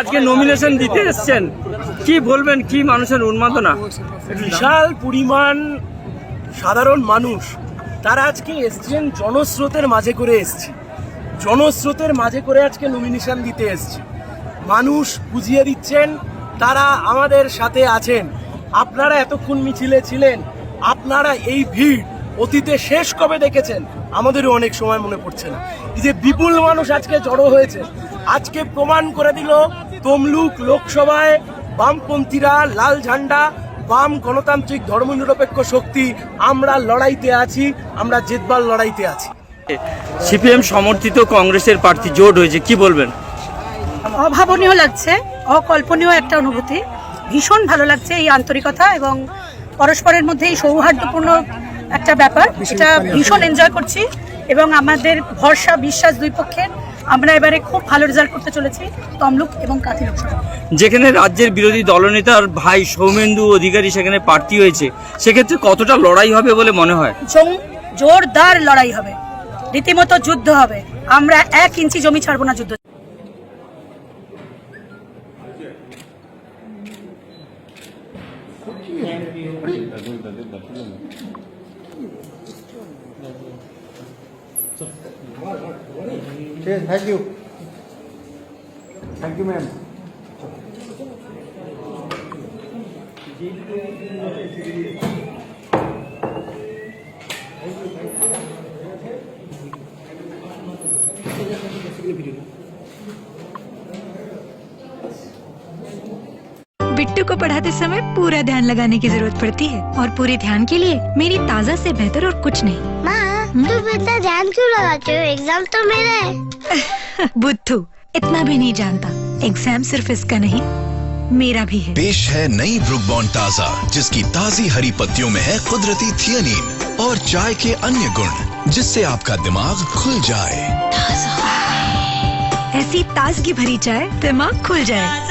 আজকে নমিনেশন দিতে এসছেন। কি বলবেন? কি মানুষের উন্মাদনা? বিশাল পরিমাণ সাধারণ মানুষ, তারা আজকে এসছেন জনস্রোতের মাঝে করে এসছে। জনস্রোতের মাঝে করে আজকে নমিনেশন দিতে এসছে। মানুষ বুঝিয়ে দিচ্ছেন, তারা আমাদের সাথে আছেন। আপনারা এতক্ষণ মিছিলে ছিলেন, আপনারা এই ভিড় অতীতে শেষ কবে দেখেছেন? আমাদেরও অনেক সময় মনে পড়ছে না। এই যে বিপুল মানুষ আজকে জড়ো হয়েছে আজকে প্রমাণ করে দিল তমলুক লোকসভায় বামপন্থীরা লাল ঝান্ডা বাম গণতান্ত্রিক ধর্মনিরপেক্ষ শক্তি আমরা লড়াইতে আছি আমরা জেতবার লড়াইতে আছি। সিপিএম সমর্থিত কংগ্রেসের প্রার্থী জোট হয়েছে কি বলবেন? অভাবনীয় লাগছে অকল্পনীয় একটা অনুভূতি। ভীষণ ভালো লাগছে এই আন্তরিকতা এবং পরস্পরের মধ্যে এই সৌহার্দ্যপূর্ণ একটা ব্যাপার। এটা ভীষণ এনজয় করছি এবং আমাদের ভরসা বিশ্বাস দুই পক্ষের। আমরা এবারে খুব ভালো রেজাল্ট করতে চলেছি তমলুক এবং কাথি লোকসভা। যেখানে রাজ্যের বিরোধী দলনেতার ভাই সৌমেন্দু অধিকারী সেখানে প্রার্থী হয়েছে সেক্ষেত্রে কতটা লড়াই হবে বলে মনে হয়? জং- জোরদার লড়াই হবে। রীতিমতো যুদ্ধ হবে। আমরা এক ইঞ্চি জমি ছাড়বো না যুদ্ধ। 된다 된다 된다 풀렸네 네, thank you. Thank you, ma'am. Thank you, thank you. Bittu को पढ़ाते समय पूरा ध्यान लगाने की ज़रूरत पड़ती है और पूरे ध्यान के लिए मेरी ताज़ा से बेहतर और कुछ नहीं। माँ तुम इतना ध्यान क्यों लगाते हो? एग्ज़ाम तो मेरा है। बुद्धू इतना भी नहीं जानता। एग्ज़ाम सिर्फ़ इसका नहीं मेरा भी है। पेश है नई ब्रुक बॉन्ड ताज़ा जिसकी ताज़ी हरी पत्तियों में है कुदरती थियनीन और चाय के अन्य गुण जिससे आपका दिमाग खुल जाए। ऐसी ताजगी भरी चाय दिमाग खुल जाए।